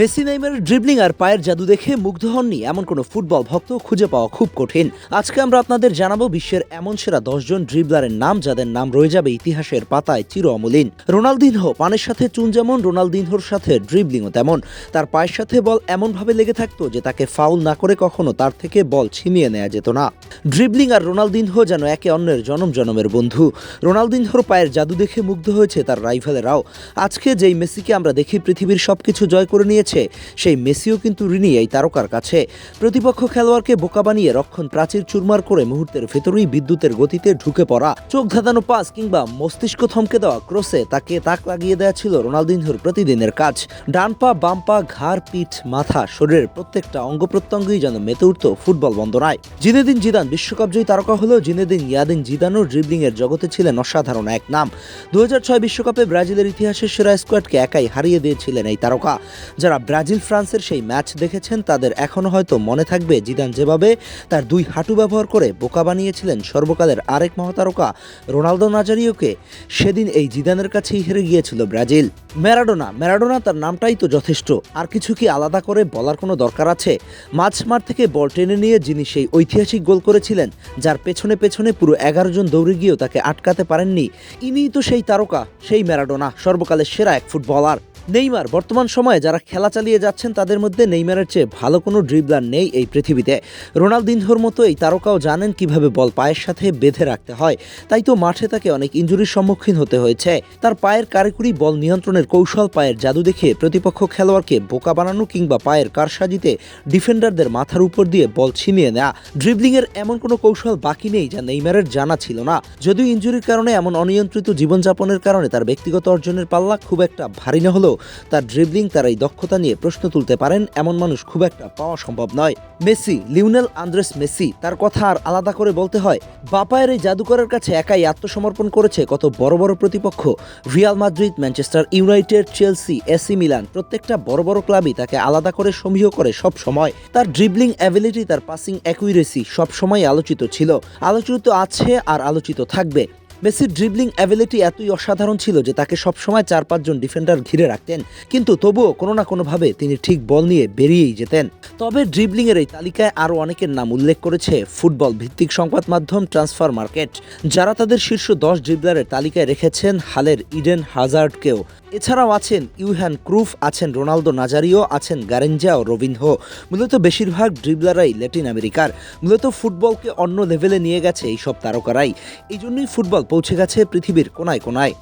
Messi, নেইমারের dribbling আর পায়ের জাদু দেখে মুগ্ধ হননি এমন কোনো ফুটবল ভক্ত খুঁজে পাওয়া খুব কঠিন। আজকে আমরা আপনাদের জানাব বিশ্বের এমন সেরা দশজন ড্রিবলারের নাম যাদের নাম রয়ে যাবে ইতিহাসের পাতায় চির অমলিন রোনালদিনহো পানের সাথে চুন যেমন, রোনালদিনহোর সাথে ড্রিবলিংও তেমন। তার পায়ের সাথে বল এমনভাবে লেগে থাকতো যে তাকে ফাউল না করে কখনো তার থেকে বল ছিনিয়ে নেওয়া যেত না। ড্রিবলিং আর রোনালদিনহো যেন একে অন্যের জনম জনমের বন্ধু। রোনালদিনহোর পায়ের জাদু দেখে মুগ্ধ হয়েছে তার রাইভালেরাও আজকে যেই মেসিকে আমরা দেখি, পৃথিবীর সবকিছু জয় করে নিয়েছে সেই মেসিও কিন্তু ঋণী এই তারকার কাছে। প্রতিপক্ষ খেলোয়াড়কে বোকা বানিয়ে রক্ষণ প্রাচীর চুরমার করে মুহূর্তের ভেতরেই বিদ্যুতের গতিতে ঢুকে পড়া। চোখ ধাঁধানো পাস কিংবা মস্তিষ্ক থমকে দেওয়া ক্রসে তাকে তাক লাগিয়ে দেওয়া ছিল রোনালদিনহোর প্রতিদিনের কাজ। ডান পা, বাম পা, ঘাড়, পিঠ, মাথা, শরীরের প্রত্যেকটা অঙ্গ প্রত্যঙ্গই যেন মেতে উঠত ফুটবল বন্দনায়। জিনেদিন জিদান বিশ্বকাপ জয়ী তারকা হলেও জিনেদিন ইয়াদিন জিদানও ড্রিবলিং এর জগতে ছিলেন অসাধারণ এক নাম। দু বিশ্বকাপে ব্রাজিলের ইতিহাসের সেরা স্কোয়াডকে একাই হারিয়ে দিয়েছিলেন এই তারকা, যারা ব্রাজিল, ফ্রান্সের সেই ম্যাচ দেখেছেন, তাদের এখনও হয়তো মনে থাকবে জিদান যেভাবে তার দুই হাঁটু ব্যবহার করে বোকা বানিয়েছিলেন সর্বকালের আরেক মহাতারকা রোনালদো নাজারিওকে। সেদিন এই জিদানের কাছেই হেরে গিয়েছিল ব্রাজিল। ম্যারাডোনা ম্যারাডোনা তার নামটাই তো যথেষ্ট। আর কিছু কি আলাদা করে বলার কোনো দরকার আছে? মাঝমাঠ থেকে বল টেনে নিয়ে যিনি সেই ঐতিহাসিক গোল করেছিলেন, যার পেছনে পেছনে পুরো এগারো জন দৌড়ে গিয়েও তাকে আটকাতে পারেননি, ইনিই তো সেই তারকা, সেই ম্যারাডোনা, সর্বকালের সেরা এক ফুটবলার। নেইমার, বর্তমান সময়ে যারা খেলা চালিয়ে যাচ্ছেন তাদের মধ্যে নেইমারের চেয়ে ভালো কোনো ড্রিবলার নেই এই পৃথিবীতে। রোনালদিনহোর মতো এই তারকাও জানেন কীভাবে বল পায়ের সাথে বেঁধে রাখতে হয়। তাই তো মাঠে তাকে অনেক ইঞ্জুরির সম্মুখীন হতে হয়েছে। তার পায়ের কারিকুরি বল নিয়ন্ত্রণের কৌশল, পায়ের জাদু দেখে প্রতিপক্ষ খেলোয়াড়কে বোকা বানানো কিংবা পায়ের কারসাজিতে ডিফেন্ডারদের মাথার উপর দিয়ে বল ছিনিয়ে নেওয়া ড্রিবলিংয়ের এমন কোনো কৌশল বাকি নেই যা নেইমারের জানা ছিল না। যদিও ইঞ্জুরির কারণে এমন অনিয়ন্ত্রিত জীবনযাপনের কারণে তার ব্যক্তিগত অর্জনের পাল্লা খুব একটা ভারী না হলেও তার ড্রিবলিং তার এই দক্ষতা নিয়ে প্রশ্ন তুলতে পারেন, এমন মানুষ খুব একটা পাওয়া সম্ভব নয়। মেসি, লিওনেল আন্দ্রেস মেসি, তার কথা আর আলাদা করে বলতে হয়, বাপায়ের এই জাদুকরের কাছে একাই আত্মসমর্পণ করেছে কত বড় বড় প্রতিপক্ষ। Real Madrid, Manchester United, Chelsea, AC Milan, প্রত্যেকটা বড় বড় ক্লাবই তাকে আলাদা করে সমীহ করে সব সময়। তার ড্রিবলিং অ্যাবিলিটি তার পাসিং অ্যাকুইরেসি সব সময় আলোচিত ছিল। আলোচিত আছে আর আলোচিত থাকবে। মেসির ড্রিবলিং অ্যাবিলিটি এতই অসাধারণ ছিল যে তাকে সবসময় চার পাঁচজন ডিফেন্ডার ঘিরে রাখতেন। কিন্তু তবুও কোনো না কোনোভাবে তিনি ঠিক বল নিয়ে বেরিয়েই যেতেন। তবে ড্রিবলিংয়ের এই তালিকায় আরও অনেকের নাম উল্লেখ করেছে ফুটবল ভিত্তিক সংবাদ মাধ্যম ট্রান্সফার মার্কেট যারা তাদের শীর্ষ দশ ড্রিবলারের তালিকায় রেখেছেন হালের ইডেন হাজার্ডকেও। এছাড়াও আছেন ইউহ্যান ক্রুফ, আছেন রোনালদো নাজারিও, আছেন গারেঞ্জা ও রবিনহো। মূলত বেশিরভাগ ড্রিবলারাই ল্যাটিন আমেরিকার। মূলত ফুটবলকে অন্য লেভেলে নিয়ে গেছে এই সব তারকারাই। এই জন্যই ফুটবল পৌঁছে গেছে পৃথিবীর কোনায় কোনায়।